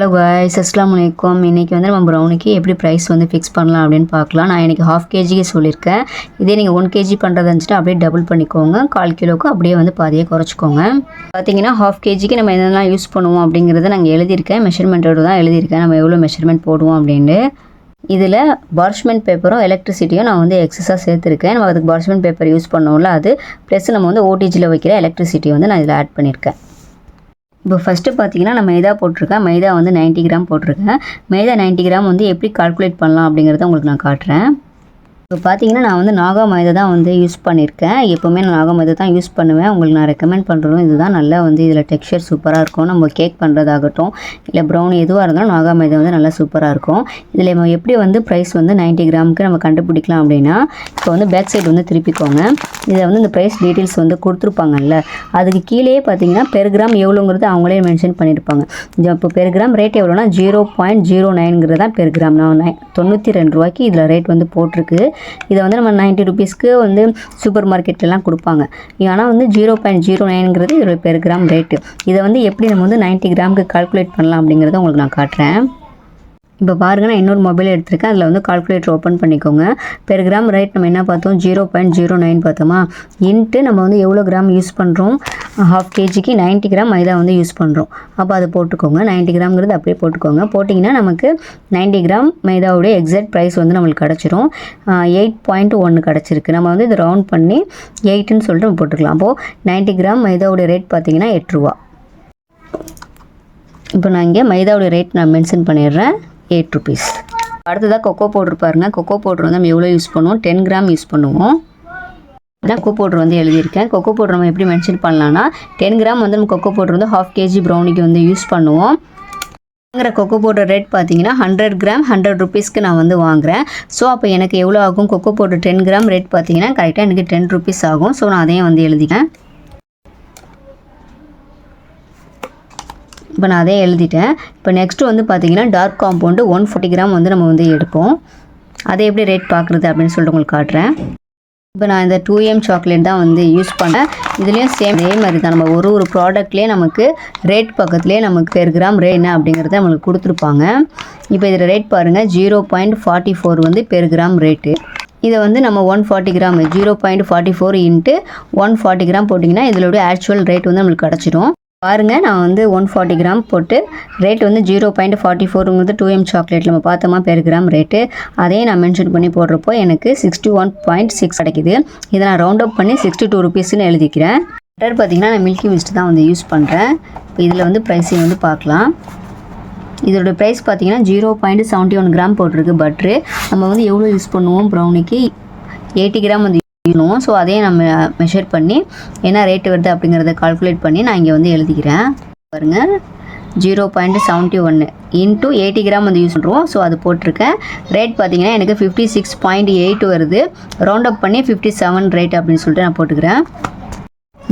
Hello guys அஸ்லாம் வலைக்கம் இன்றைக்கி வந்து நம்ம ப்ரௌனிக்கு எப்படி ப்ரைஸ் வந்து ஃபிக்ஸ் பண்ணலாம் அப்படின்னு பார்க்கலாம். நான் இன்றைக்கி ஹாஃப் கேஜிக்கு சொல்லியிருக்கேன். இதே நீங்கள் ஒன் கேஜி பண்ணுறதா இருந்துச்சுன்னா அப்படியே டபுள் பண்ணிக்கோங்க. கால் கிலோவுக்கு அப்படியே வந்து பாதியை குறைச்சிக்கோங்க. பார்த்தீங்கன்னா ஹாஃப் கேஜிக்கு நம்ம என்னெல்லாம் யூஸ் பண்ணுவோம் அப்படிங்கிறத நாங்கள் எழுதியிருக்கேன். மெஷர்மெண்ட்டோடு தான் எழுதியிருக்கேன். நம்ம எவ்வளோ மெஷர்மெண்ட் போடுவோம் அப்படின்ட்டு. இதில் பார்ஷ்மெண்ட் பேப்பரும் எலக்ட்ரிசிட்டியும் நான் வந்து எக்ஸஸாக சேர்த்துருக்கேன். நம்ம அதுக்கு பார்ஷ்மெண்ட் பேப்பர் யூஸ் பண்ணோம்ல அது ப்ளஸ் நம்ம வந்து ஓடிஜியில் வைக்கிற எலக்ட்ரிசிட்டி வந்து நான் இதில் ஆட் பண்ணியிருக்கேன். இப்போ ஃபஸ்ட்டு பார்த்தீங்கன்னா நான் மைதா போட்டிருக்கேன். மைதா வந்து 90 கிராம் போட்டிருக்கேன். மைதா 90 கிராம் வந்து எப்படி கால்குலேட் பண்ணலாம் அப்படிங்கிறத உங்களுக்கு நான் காட்டுறேன். இப்போ பார்த்தீங்கன்னா நான் வந்து நாகா மைதா தான் வந்து யூஸ் பண்ணியிருக்கேன். எப்போவுமே நான் நாகா மைதா தான் யூஸ் பண்ணுவேன். உங்களுக்கு நான் ரெக்கமெண்ட் பண்ணுறதும் இதுதான். நல்லா வந்து இதில் டெக்ஸ்சர் சூப்பராக இருக்கும். நம்ம கேக் பண்ணுறதாகட்டும் இல்லை ப்ரௌன் எதுவாக இருந்தாலும் நாகா மைதா வந்து நல்லா சூப்பராக இருக்கும். இதில் நம்ம எப்படி வந்து ப்ரைஸ் வந்து 90 கிராமுக்கு நம்ம கண்டுபிடிக்கலாம் அப்படின்னா இப்போ வந்து பேக் சைடு வந்து திருப்பிக்கோங்க. இதில் வந்து இந்த ப்ரைஸ் டீட்டெயில்ஸ் வந்து கொடுத்துருப்பாங்கல்ல அதுக்கு கீழேயே பார்த்தீங்கன்னா பெர் கிராம் எவ்வளோங்கிறது அவங்களே மென்ஷன் பண்ணியிருப்பாங்க. இப்போ பெர் கிராம் ரேட் எவ்வளோனா ஜீரோ பாயிண்ட் ஜீரோ நைன்ங்கிறது தான் பெர் கிராம் நான் தொண்ணூற்றி ரெண்டு ரூபாய்க்கு இதில் ரேட் வந்து போட்டிருக்கு. இதை வந்து நம்ம நைன்ட்டி ருபீஸ்க்கு வந்து சூப்பர் மார்க்கெட்லலாம் கொடுப்பாங்க. ஆனால் வந்து ஜீரோ பாயிண்ட் ஜீரோ நைனுங்கிறது இருபது பெர் கிராம் ரேட்டு இதை வந்து எப்படி நம்ம வந்து 90 கிராமுக்கு கால்குலேட் பண்ணலாம் அப்படிங்கிறத உங்களுக்கு நான் காட்டுறேன். இப்போ பாருங்கள் நான் இன்னொரு மொபைல் எடுத்திருக்கேன். அதில் வந்து கால்குலேட்டர் ஓப்பன் பண்ணிக்கோங்க. பெர் கிராம் ரேட் நம்ம என்ன பார்த்தோம்? ஜீரோ பாயிண்ட் ஜீரோ நைன் பார்த்தோமா? இன்ட்டு நம்ம வந்து எவ்வளோ கிராம் யூஸ் பண்ணுறோம் ஹாஃப் கேஜிக்கு 90 கிராம் மைதா வந்து யூஸ் பண்ணுறோம் அப்போ அதை போட்டுக்கோங்க. 90 கிராம்ங்கிறது அப்படியே போட்டுக்கோங்க. போட்டிங்கன்னா நமக்கு 90 கிராம் மைதாவுடைய எக்ஸாக்ட் ப்ரைஸ் வந்து நம்மளுக்கு கிடச்சிரும். எயிட் பாயிண்ட் ஒன்று கிடச்சிருக்கு. நம்ம வந்து இதை ரவுண்ட் பண்ணி எயிட்டுன்னு சொல்லிட்டு நம்ம போட்டுக்கலாம். அப்போது 90 கிராம் மைதாவுடைய ரேட் பார்த்தீங்கன்னா எட்டு ரூபா. இப்போ நான் இங்கே மைதாவுடைய ரேட் நான் மென்ஷன் பண்ணிடுறேன். எயிட் ருபீஸ் அடுத்ததாக கொக்கோ பவுடர் பாருங்க. கொக்கோ பவுடர் வந்து நம்ம எவ்வளோ யூஸ் பண்ணுவோம்? டென் கிராம் யூஸ் பண்ணுவோம். நான் கொக்கோ பவுடர் வந்து எழுதியிருக்கேன். கொக்கோ பவுடர் நம்ம எப்படி மென்ஷன் பண்ணலான்னா டென் கிராம் வந்து நம்ம கொக்கோ பவுடர் வந்து ஹாஃப் கேஜி ப்ரௌனிக்கு வந்து யூஸ் பண்ணுவோம். வாங்குற கொக்கோ பவுடர் ரேட் பார்த்தீங்கன்னா ஹண்ட்ரட் கிராம் ஹண்ட்ரட் ருபீஸ்க்கு நான் வந்து வாங்குறேன். ஸோ அப்போ எனக்கு எவ்வளோ ஆகும்? Cocoa powder ten gram rate பார்த்தீங்கன்னா கரெக்டாக எனக்கு டென் ருபீஸ் ஆகும். ஸோ நான் அதையும் வந்து எழுதிக்கேன் இப்போ நான் அதே எழுதிட்டேன். இப்போ நெக்ஸ்ட்டு வந்து பார்த்தீங்கன்னா dark compound one forty gram வந்து நம்ம வந்து எடுப்போம். அதை எப்படி ரேட் பார்க்குறது அப்படின்னு சொல்லிட்டு உங்களுக்கு காட்டுறேன். இப்போ நான் இந்த டூ எம் சாக்லேட் தான் வந்து யூஸ் பண்ணேன். இதுலேயும் சேம் அதே மாதிரி தான் நம்ம ஒரு ஒரு ப்ராடக்ட்லேயே நமக்கு ரேட் பக்கத்துலேயே நமக்கு பெர் கிராம் ரேட் என்ன அப்படிங்கிறத நம்மளுக்கு கொடுத்துருப்பாங்க. இப்போ இதில் ரேட் பாருங்கள் ஜீரோ பாயிண்ட் ஃபார்ட்டி ஃபோர் வந்து பெர் கிராம் ரேட்டு இதை வந்து நம்ம one forty gram zero point forty four into one forty gram போட்டிங்கன்னா இதோடைய ஆக்சுவல் ரேட் வந்து நம்மளுக்கு கிடச்சிடும். பாருங்க நான் வந்து ஒன் ஃபார்ட்டி கிராம் போட்டு ரேட் வந்து ஜீரோ பாயிண்ட் ஃபார்ட்டி ஃபோருங்கிறது டூ எம் சாக்லேட் நம்ம பார்த்தோமா பெர் கிராம் ரேட்டு அதையும் நான் மென்ஷன் பண்ணி போடுறப்போ எனக்கு சிக்ஸ்டி ஒன் பாயிண்ட் சிக்ஸ் கிடைக்குது. இதை நான் ரவுண்ட் அப் பண்ணி சிக்ஸ்டி டூ ருபீஸ்னு எழுதிக்கிறேன். பட்டர் பார்த்தீங்கன்னா நான் மில்கி மிஸ்ட் தான் வந்து யூஸ் பண்ணுறேன் இப்போ இதில் வந்து ப்ரைஸிங் வந்து பார்க்கலாம். இதோட ப்ரைஸ் பார்த்தீங்கன்னா zero point seventy one gram போட்டிருக்கு பட்ரு நம்ம வந்து எவ்வளோ யூஸ் பண்ணுவோம் ப்ரௌனிக்கு எயிட்டி கிராம் வந்து வேணும். ஸோ அதையும் நம்ம மெஷர் பண்ணி என்ன ரேட்டு வருது அப்படிங்கிறத கால்குலேட் பண்ணி நான் இங்கே வந்து எழுதிக்கிறேன். பாருங்கள் ஜீரோ பாயிண்ட் செவன்ட்டி ஒன்று இன்ட்டு எயிட்டி கிராம் வந்து யூஸ் பண்ணுறோம் ஸோ அது போட்டிருக்கேன். ரேட் பார்த்தீங்கன்னா எனக்கு ஃபிஃப்டி சிக்ஸ் பாயிண்ட் எயிட் வருது. ரவுண்ட் அப் பண்ணி ஃபிஃப்டி செவன் ரேட் அப்படின்னு சொல்லிட்டு நான் போட்டுக்கிறேன்.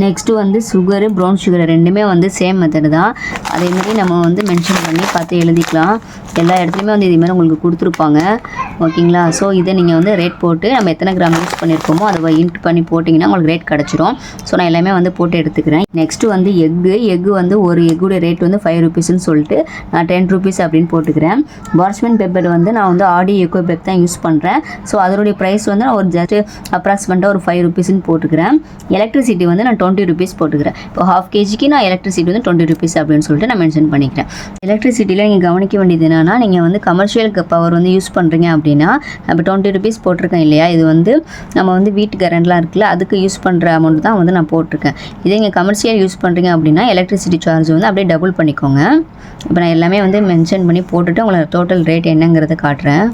நெக்ஸ்ட்டு வந்து சுகரு ப்ரௌன் சுகர் ரெண்டுமே வந்து சேம் மெத்தடு தான். அதே மாதிரி நம்ம வந்து மென்ஷன் பண்ணி பார்த்து எழுதிக்கலாம். எல்லா இடத்துலையுமே வந்து இதேமாதிரி உங்களுக்கு கொடுத்துருப்பாங்க. ஓகேங்களா? ஸோ இதை நீங்கள் வந்து ரேட் போட்டு நம்ம எத்தனை கிராம் யூஸ் பண்ணியிருக்கோமோ அதை இன்ட் பண்ணி போட்டிங்கன்னா உங்களுக்கு ரேட் கிடச்சிரும். ஸோ நான் எல்லாமே வந்து போட்டு எடுத்துக்கிறேன். நெக்ஸ்ட்டு வந்து எக்கு எக்கு வந்து ஒரு எக்குடைய ரேட் வந்து ஃபைவ் ருபீஸ்னு சொல்லிட்டு நான் டென் ருபீஸ் அப்படின்னு போட்டுக்கிறேன். பார்ச்மெண்ட் பேப்பர் வந்து நான் வந்து ஆடி எக்கோ பேக் தான் யூஸ் பண்ணுறேன் ஸோ அதனுடைய ப்ரைஸ் வந்து நான் ஒரு ஜஸ்ட்டு அப்ராக்சிமேட்டாக ஒரு ஃபைவ் ருபீஸ்னு போட்டுக்கிறேன். எலக்ட்ரிசிட்டி வந்து நான் டுவெண்ட்டி ருபீஸ் போட்டுக்கிறேன். இப்போ ஹாஃப் கேஜிக்கு நான் எலக்ட்ரிசிட்டி வந்து டுவெண்ட்டி ருபீஸ் அப்படின்னு சொல்லிட்டு நான் மென்ஷன் பண்ணிக்கிறேன். எலக்ட்ரிசிட்டியில் நீங்கள் கவனிக்க வேண்டியது என்னன்னா நீங்கள் வந்து கமர்ஷியல் பவர் வந்து யூஸ் பண்ணுறீங்க அப்படின்னா இப்போ டுவெண்ட்டி ருபீஸ் போட்டிருக்கேன் இல்லையா? இது வந்து நம்ம வந்து வீட்டு கரண்ட்லாம் இருக்குல்ல அதுக்கு யூஸ் பண்ணுற அமௌண்ட் தான் வந்து நான் போட்டிருக்கேன். இதே நீங்கள் கமர்ஷியல் யூஸ் பண்ணுறீங்க அப்படின்னா எலக்ட்ரிசிட்டி சார்ஜ் வந்து அப்படியே டபுள் பண்ணிக்கோங்க. இப்போ நான் எல்லாமே வந்து மென்ஷன் பண்ணி போட்டுட்டு உங்களை டோட்டல் ரேட் என்னங்கிறத காட்டுறேன்.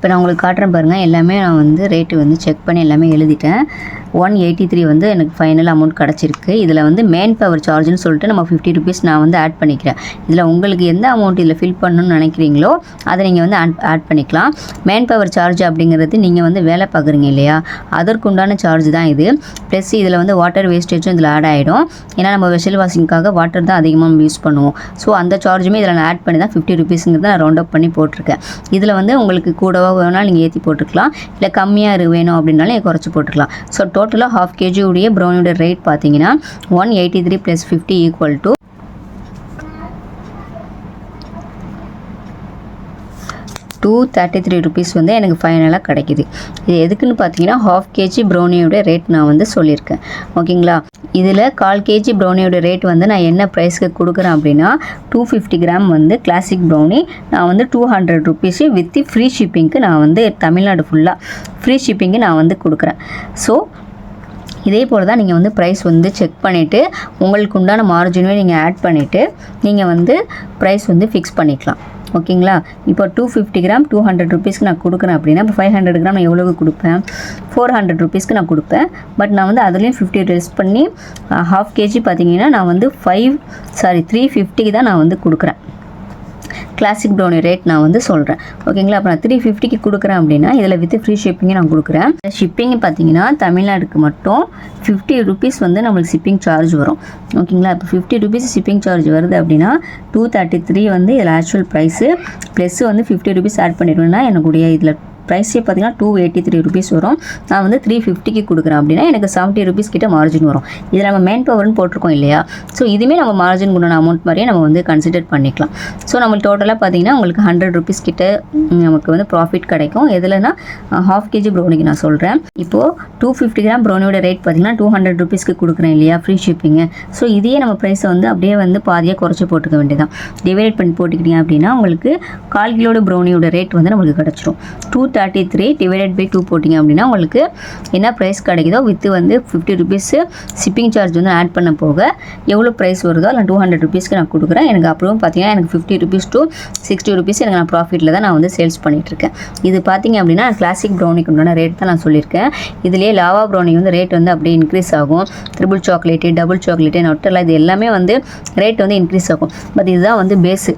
இப்போ நான் உங்களுக்கு காட்டுறேன் பாருங்கள் எல்லாமே நான் வந்து ரேட்டு வந்து செக் பண்ணி எல்லாமே எழுதிட்டேன். ஒன் எயிட்டி த்ரீ வந்து எனக்கு ஃபைனல் அமௌண்ட் கிடச்சிருக்கு. இதில் வந்து மேன் பவர் சார்ஜ்னு சொல்லிட்டு நம்ம ஃபிஃப்டி ருபீஸ் நான் வந்து ஆட் பண்ணிக்கிறேன். இதில் உங்களுக்கு எந்த அமௌண்ட் இதில் ஃபில் பண்ணணும்னு நினைக்கிறீங்களோ அதை நீங்கள் வந்து ஆட் ஆட் பண்ணிக்கலாம். மேன் பவர் சார்ஜ் அப்படிங்கிறது நீங்கள் வந்து வேலை பார்க்குறீங்க இல்லையா? அதற்குண்டான சார்ஜ் தான் இது. ப்ளஸ் இதில் வந்து வாட்டர் வேஸ்டேஜும் இதில் ஆட் ஆகிடும் ஏன்னா நம்ம வெஷல் வாஷிங்காக வாட்டர் தான் அதிகமாக நம்ம யூஸ் பண்ணுவோம். ஸோ அந்த சார்ஜுமே இதில் நான் ஆட் பண்ணி தான் ஃபிஃப்டி ருபீஸுங்கிறத நான் ரவுண்ட் அப் பண்ணி போட்டிருக்கேன். இதில் வந்து உங்களுக்கு கூடவோ வேணாலும் நீங்கள் ஏற்றி போட்டுக்கலாம். இல்லை கம்மியாக இரு வேணும் அப்படின்னாலும் நீங்கள் குறைச்சி போட்டுக்கலாம். ஸோ டோட்டலாக ஹாஃப் கேஜி உடைய ப்ரௌனியோட ரேட் பார்த்தீங்கன்னா one eighty three plus fifty equal to two thirty three rupees வந்து எனக்கு ஃபைனலாக கிடைக்குது. இது எதுக்குன்னு பார்த்தீங்கன்னா ஹாஃப் கேஜி ப்ரௌனியோட ரேட் நான் வந்து சொல்லியிருக்கேன். ஓகேங்களா? இதில் கால் கேஜி ப்ரௌனியோட ரேட் வந்து நான் என்ன ப்ரைஸ்க்கு கொடுக்குறேன் அப்படின்னா டூ ஃபிஃப்டி கிராம் வந்து கிளாசிக் ப்ரௌனி நான் வந்து two hundred rupees with free ஷிப்பிங்க்கு நான் வந்து தமிழ்நாடு ஃபுல்லாக ஃப்ரீ ஷிப்பிங்க்கு நான் வந்து கொடுக்குறேன். ஸோ இதே போல் தான் நீங்கள் வந்து ப்ரைஸ் வந்து செக் பண்ணிவிட்டு உங்களுக்கு உண்டான மார்ஜினுமே நீங்கள் ஆட் பண்ணிவிட்டு நீங்கள் வந்து ப்ரைஸ் வந்து ஃபிக்ஸ் பண்ணிக்கலாம். ஓகேங்களா? இப்போ two fifty gram two hundred ருபீஸ்க்கு நான் கொடுக்குறேன் அப்படின்னா இப்போ ஃபைவ் ஹண்ட்ரட் கிராம் நான் எவ்வளோக்கு கொடுப்பேன்? ஃபோர் ஹண்ட்ரட் ருபீஸ்க்கு நான் கொடுப்பேன். பட் நான் வந்து அதுலேயும் ஃபிஃப்டி ரெஸ் பண்ணி ஹாஃப் கேஜி பார்த்தீங்கன்னா நான் வந்து ஃபைவ் சாரி த்ரீ ஃபிஃப்டிக்கு தான் நான் வந்து கொடுக்குறேன். கிளாசிக் ப்ரௌனி ரேட் நான் வந்து சொல்கிறேன் ஓகேங்களா அப்போ நான் த்ரீ ஃபிஃப்டிக்கு கொடுக்குறேன் அப்படின்னா இதில் வித் ஃப்ரீ ஷிப்பிங்கை நான் கொடுக்குறேன். ஷிப்பிங் பார்த்தீங்கன்னா தமிழ்நாடுக்கு மட்டும் ஃபிஃப்டி ருபீஸ் வந்து நம்மளுக்கு ஷிப்பிங் சார்ஜ் வரும். ஓகேங்களா இப்போ ஃபிஃப்டி ருபீஸ் ஷிப்பிங் சார்ஜ் வருது அப்படின்னா டூ தேர்ட்டி த்ரீ வந்து இதில் ஆக்சுவல் ப்ரைஸு ப்ளஸ் வந்து ஃபிஃப்டி ருபீஸ் ஆட் பண்ணிடுவேன்னா எனக்குடைய இதில் ப்ரைஸே பார்த்தீங்கன்னா டூ எயிட்டி த்ரீ ருபீஸ் வரும். நான் வந்து த்ரீ ஃபிஃப்டிக்கு கொடுக்குறேன் அப்படின்னா எனக்கு செவன்ட்டி ருபீஸ் கிட்ட மார்ஜின் வரும். இதில் நம்ம மேன் பவர்னு போட்டிருக்கோம் இல்லையா? ஸோ இதுவுமே நம்ம மார்ஜின் பண்ண அமௌண்ட் மாதிரியே நம்ம வந்து கன்சிடர் பண்ணிக்கலாம். ஸோ நம்ம டோட்டலாக பார்த்தீங்கன்னா உங்களுக்கு ஹண்ட்ரட் ருபீஸ் கிட்ட நமக்கு வந்து ப்ராஃபிட் கிடைக்கும். எதுலனா ஹாஃப் கேஜி ப்ரௌனிக்கு நான் சொல்கிறேன் இப்போது டூ ஃபிஃப்டி கிராம் ப்ரௌனியோட ரேட் பார்த்தீங்கன்னா டூ ஹண்ட்ரட் ருபீஸ்க்கு கொடுக்குறேன் இல்லையா? ஃப்ரீ ஷிப்பிங்கு ஸோ இதையே நம்ம ப்ரைஸை வந்து அப்படியே வந்து பாதியாக குறைச்சி போட்டுக்க வேண்டியதான் டிவைட் பண்ணி போட்டுக்கிட்டீங்க அப்படின்னா உங்களுக்கு கால் கிலோட ப்ரௌனியோட ரேட் வந்து நம்மளுக்கு கிடச்சிரும். Two thirty three divided by two போட்டிங்க அப்படின்னா உங்களுக்கு என்ன ப்ரைஸ் கிடைக்குதோ வித்து வந்து ஃபிஃப்டி ருபீஸு ஷிப்பிங் சார்ஜ் வந்து ஆட் பண்ண போக எவ்வளோ ப்ரைஸ் வருதோ அதில் டூ ஹண்ட்ரட் ருபீஸ்க்கு நான் கொடுக்குறேன். எனக்கு அப்புறம் பார்த்தீங்கன்னா எனக்கு fifty rupees two sixty rupees எனக்கு நான் ப்ராஃபிட்டில் தான் நான் வந்து சேல்ஸ் பண்ணிகிட்ருக்கேன் இது பார்த்தீங்க அப்படின்னா கிளாசிக் ப்ரௌனிக்கு உண்டான ரேட் தான் நான் சொல்லியிருக்கேன். இதுலேயே லாவா ப்ரௌனி வந்து ரேட் வந்து அப்படியே இன்க்ரீஸ் ஆகும். ட்ரிபிள் சாக்லேட்டு டபுள் சாக்லேட்டு நொட்டெல்லாம் இது எல்லாமே வந்து ரேட் வந்து இன்க்ரீஸ் ஆகும். பட் இதுதான் வந்து பேஸு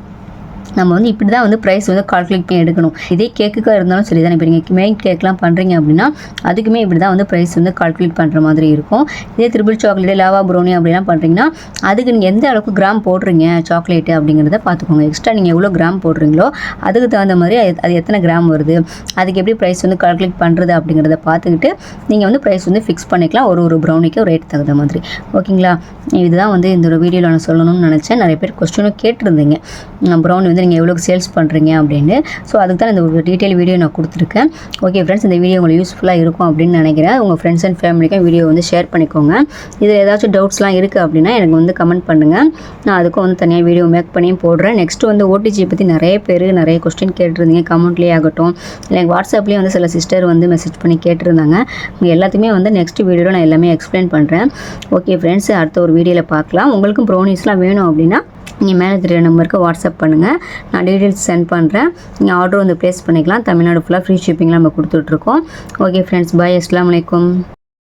நம்ம வந்து இப்படி தான் வந்து ப்ரைஸ் வந்து கால்குலேட் பண்ணி எடுக்கணும். இதே கேக்குக்காக இருந்தாலும் சரி தான் இப்போ நீங்கள் மெயின் கேக்லாம் பண்ணுறீங்க அப்படின்னா அதுக்குமே இப்படி தான் வந்து ப்ரைஸ் வந்து கால்குலேட் பண்ணுற மாதிரி இருக்கும். இதே த்ரிபிள் சாக்லேட் லாவா ப்ரௌனி அப்படிலாம் பண்ணுறீங்கன்னா அதுக்கு நீங்கள் எந்த அளவுக்கு கிராம் போடுறீங்க சாக்லேட்டு அப்படிங்கிறத பார்த்துக்கோங்க. எக்ஸ்ட்ரா நீங்கள் எவ்வளோ கிராம் போடுறீங்களோ அதுக்கு தகுந்த மாதிரி அது அது எத்தனை கிராம் வருது அதுக்கு எப்படி ப்ரைஸ் வந்து கால்குலேட் பண்ணுறது அப்படிங்கிறத பார்த்துக்கிட்டு நீங்கள் வந்து ப்ரைஸ் வந்து ஃபிக்ஸ் பண்ணிக்கலாம். ஒரு ஒரு ப்ரௌனிக்கு ரேட் தகுந்த மாதிரி. ஓகேங்களா இதுதான் வந்து இந்த ஒரு வீடியோவில் நான் சொல்லணும்னு நினச்சேன். நிறைய பேர் கொஸ்டினும் கேட்டிருந்தீங்க. ப்ரௌனி வந்து நீங்கள் எவ்வளோக்கு சேல்ஸ் பண்ணுறீங்க அப்படின்னு. ஸோ அதுக்கு தான் இந்த ஒரு டீட்டெயில் வீடியோ நான் கொடுத்துருக்கேன். ஓகே ஃப்ரெண்ட்ஸ் இந்த வீடியோ உங்களுக்கு யூஸ்ஃபுல்லாக இருக்கும் அப்படின்னு நினைக்கிறேன். உங்கள் ஃப்ரெண்ட்ஸ் அண்ட் ஃபேமிலிக்கும் வீடியோ வந்து ஷேர் பண்ணிக்கோங்க. இதில் ஏதாச்சும் டவுட்ஸ்லாம் இருக்குது அப்படின்னா எனக்கு வந்து கமெண்ட் பண்ணுங்கள் நான் அதுக்கும் வந்து தனியாக வீடியோ மேக் பண்ணியும் போடுறேன். நெக்ஸ்ட் வந்து ஓடிஜி பற்றி நிறைய பேர் நிறைய கொஸ்டின் கேட்டிருந்தீங்க. கமெண்ட்லேயே ஆகட்டும். இல்லை எனக்கு வாட்ஸ்அப்லேயும் வந்து சில சிஸ்டர் வந்து மெசேஜ் பண்ணி கேட்டிருந்தாங்க. உங்க எல்லாத்தையுமே வந்து நெக்ஸ்ட் வீடியோவில் நான் எல்லாமே எக்ஸ்பிளைன் பண்ணுறேன் ஓகே ஃப்ரெண்ட்ஸ் அடுத்த ஒரு வீடியோவில் பார்க்கலாம். உங்களுக்கும் ப்ரௌனிஸ்லாம் வேணும் அப்படின்னா நீங்கள் மேலே தெரியுற நம்பருக்கு வாட்ஸ்அப் பண்ணுங்கள் நான் டீட்டெயில்ஸ் சென்ட் பண்ணுறேன் நீங்கள் ஆர்டர் வந்து ப்ளேஸ் பண்ணிக்கலாம். தமிழ்நாடு ஃபுல்லாக ஃப்ரீ ஷிப்பிங்லாம் நம்ம கொடுத்துட்ருக்கோம் ஓகே ஃப்ரெண்ட்ஸ் பாய் அஸ்லாம் வலைக்கம்